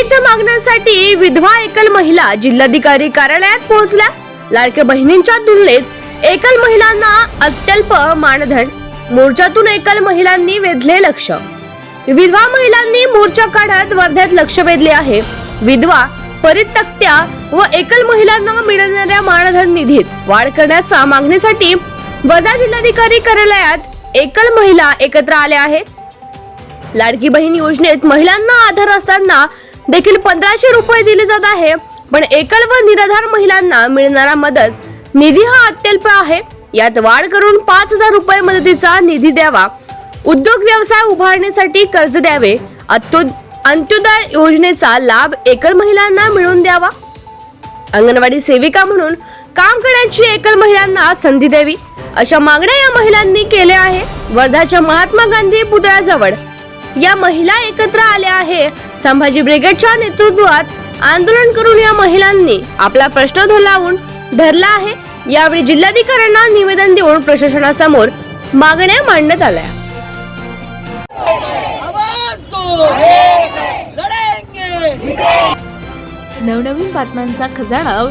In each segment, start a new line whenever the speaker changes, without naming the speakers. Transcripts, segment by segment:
विविध मागण्यांसाठी विधवा एकल महिला जिल्हाधिकारी कार्यालयात पोहोचल्या. लाडक्या बहिणींच्या तुलनेत एकल महिलांना अत्यल्प मानधन मोर्चातून एकल महिलांनी वेधले लक्ष. विधवा महिलांनी मोर्चा काढत वर्ध्यात लक्ष वेधले आहे. विधवा परितक्त्या व एकल महिलांना मिळणाऱ्या मानधन निधीत वाढ करण्याच्या मागणीसाठी वर्धा जिल्हाधिकारी कार्यालयात एकल महिला एकत्र आल्या आहेत. लाडकी बहीण योजनेत महिलांना आधार असताना देखील पंधराशे रुपये दिले जात आहे. पण एकल व निराधार महिलांना मिळणारा मदत निधी हा अत्यल्प आहे. यात वाढ करून पाच हजार रुपये मदतीचा निधी द्यावा. उद्योग व्यवसाय उभारण्यासाठी कर्ज द्यावे. अंत्योदय योजनेचा लाभ एकल महिलांना मिळवून द्यावा. अंगणवाडी सेविका म्हणून काम करण्याची एकल महिलांना संधी द्यावी. अशा मागण्या या महिलांनी केल्या आहे. वर्धाच्या महात्मा गांधी पुतळ्याजवळ या महिला एकत्र आल्या आहे. संभाजी ब्रिगेडच्या नेतृत्वात आंदोलन करून या महिलांनी आपला प्रश्न धोलावून धरला आहे. यावेळी जिल्हाधिकाऱ्यांना निवेदन देऊन प्रशासनासमोर मागण्या मांडण्यात आल्या.
नवनवीन बातम्यांचा खजाना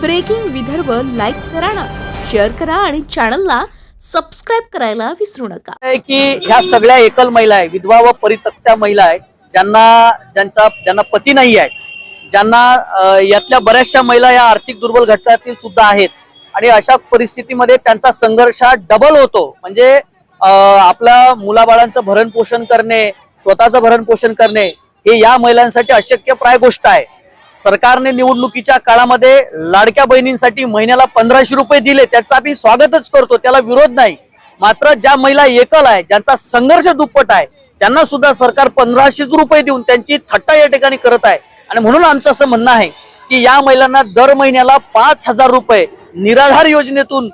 ब्रेकिंग विदर्भ लाईक करा ना शेअर करा आणि चॅनलला सबस्क्राईब करायला विसरू नका.
की ह्या सगळ्या एकल महिला आहे विधवा व परितक्त्या महिला आहे ज्यांना ज्यांचा ज्यांना पती नाही आहे ज्यांना यातल्या बऱ्याचशा महिला या आर्थिक दुर्बल घटकातील सुद्धा आहेत. आणि अशा परिस्थितीमध्ये त्यांचा संघर्ष हा डबल होतो. म्हणजे आपल्या मुलाबाळांचं भरण पोषण करणे स्वतःचं भरण पोषण करणे हे या महिलांसाठी अशक्य प्राय गोष्ट आहे. सरकारने निवडणुकीच्या काळामध्ये लाडक्या बहिणींसाठी महिन्याला पंधराशे रुपये दिले त्याचं आम्ही स्वागतच करतो त्याला विरोध नाही. मात्र ज्या महिला एकल आहे ज्यांचा संघर्ष दुप्पट आहे त्यांना सुद्धा सरकार पंधराशेच रुपये देऊन त्यांची थट्टा या ठिकाणी करत आहे. आणि म्हणून आमचं असं म्हणणं आहे की या महिलांना दर महिन्याला पाच हजार रुपये निराधार योजनेतून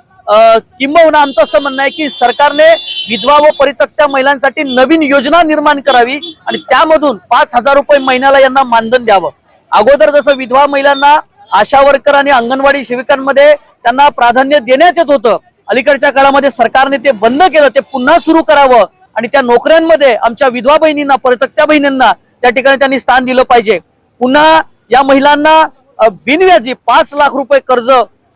किंबहुना आमचं असं म्हणणं आहे की सरकारने विधवा व परितक्त्या महिलांसाठी नवीन योजना निर्माण करावी आणि त्यामधून पाच हजार रुपये महिन्याला यांना मानधन द्यावं. अगोदर जसं विधवा महिलांना आशा वर्कर आणि अंगणवाडी सेविकांमध्ये त्यांना प्राधान्य देण्यात येत होतं अलीकडच्या काळामध्ये सरकारने ते बंद केलं ते पुन्हा सुरू करावं आणि त्या नोकऱ्यांमध्ये आमच्या विधवा बहिणींना परतक्त्या बहिणींना त्या ठिकाणी त्यांनी स्थान दिलं पाहिजे. पुन्हा या महिलांना बिनव्याजी पाच लाख रुपये कर्ज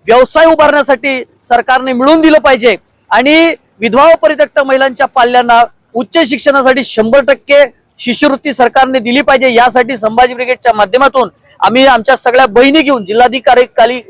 व्यवसाय उभारण्यासाठी सरकारने मिळवून दिलं पाहिजे. आणि विधवा परित्यक्त महिलांच्या पाल्यांना उच्च शिक्षणासाठी शंभर टक्के शिष्यवृत्ती सरकारने दिली पाहिजे यासाठी संभाजी ब्रिगेडच्या माध्यमातून आम्ही आमच्या सगळ्या बहिणी घेऊन जिल्हाधिकारी खाली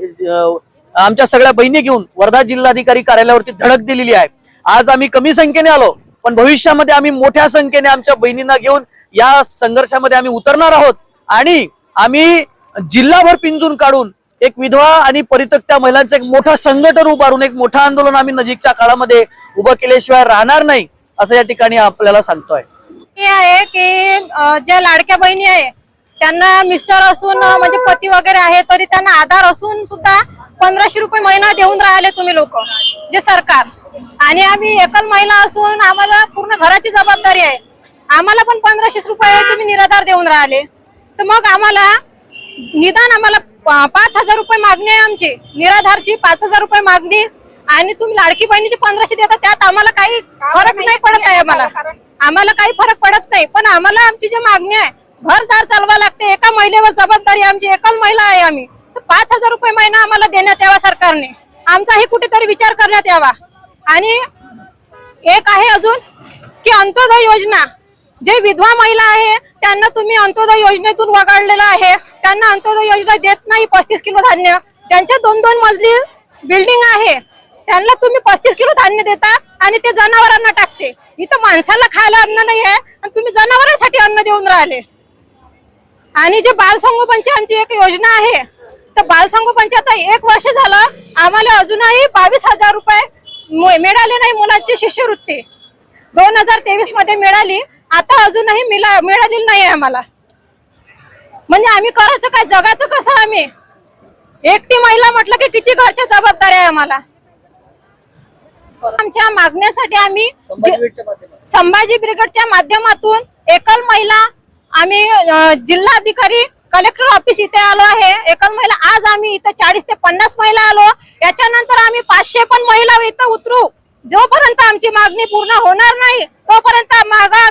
आमच्या सगळ्या बहिणी घेऊन वर्धा जिल्हाधिकारी कार्यालयावरती धडक दिलेली आहे. आज आम्ही कमी संख्येने आलो पण भविष्यामध्ये आम्ही मोठ्या संख्येने आमच्या बहिणींना घेऊन या संघर्षामध्ये आम्ही उतरणार आहोत. आणि आम्ही जिल्हाभर पिंजून काढून एक विधवा आणि परित्यक्त्या महिलांचं एक मोठं संघटन उभारून एक मोठं आंदोलन आम्ही नजीकच्या काळामध्ये उभं केल्याशिवाय राहणार नाही असं या ठिकाणी आपल्याला सांगतोय.
हे आहे की ज्या लाडक्या बहिणी आहे त्यांना मिस्टर असून म्हणजे पती वगैरे आहे तरी त्यांना आधार असून सुद्धा पंधराशे रुपये महिना देऊन राहिले तुम्ही लोक जे सरकार. आणि आम्ही एकल महिला असून आम्हाला पूर्ण घराची जबाबदारी आहे. आम्हाला पण पंधराशे रुपये तुम्ही निराधार देऊन राहिले. तर मग आम्हाला निदान आम्हाला पाच हजार रुपये मागणी आहे आमची. निराधारची पाच हजार रुपये मागणी आणि तुम्ही लाडकी बहिणीची पंधराशे देता त्यात आम्हाला काही फरक नाही? पडत आहे आम्हाला. आम्हाला काही फरक पडत नाही पण आम्हाला आमची जी मागणी आहे घरदार चालवा लागते एका महिलेवर जबाबदारी आमची एकल महिला आहे आम्ही. तर पाच हजार रुपये महिना आम्हाला देण्यात यावा सरकारने. आमचाही कुठेतरी विचार करण्यात यावा. आणि एक आहे अजून की अंत्योदय योजना. जे विधवा महिला आहे त्यांना तुम्ही अंत्योदय योजनेतून वगळलेलं आहे. त्यांना अंत्योदय योजना देत नाही पस्तीस किलो धान्य. ज्यांच्या दोन दोन मजली बिल्डिंग आहे त्यांना तुम्ही पस्तीस किलो धान्य देता आणि ते जनावरांना टाकते. इथं माणसाला खायला अन्न नाही आहे आणि तुम्ही जनावरांसाठी अन्न देऊन राहिले. आणि जे बालसंगोपनची आमची एक योजना आहे तर बालसंगोपनची आता एक वर्ष झालं आम्हाला अजूनही बावीस हजार रुपये मिळाले नाही मुलांची शिष्यवृत्ती. दोन हजार तेवीसमध्ये मिळाली आता अजूनही मिळालेली नाही आम्हाला. म्हणजे आम्ही करायचं काय? जगाचं कसं आम्ही? एकटी महिला म्हटलं की किती घरच्या जबाबदाऱ्या आहे आम्हाला? आमच्या मागण्यासाठी आम्ही
संभाजी
ब्रिगेडच्या माध्यमातून. एकल महिला आम्ही जिल्हाधिकारी कलेक्टर ऑफिस इथे आलो आहे. एकल महिला आज आम्ही इथे चाळीस ते पन्नास महिला आलो. याच्यानंतर आम्ही पाचशे पण महिला इथं उतरू. जोपर्यंत आमची मागणी पूर्ण होणार नाही तोपर्यंत मागा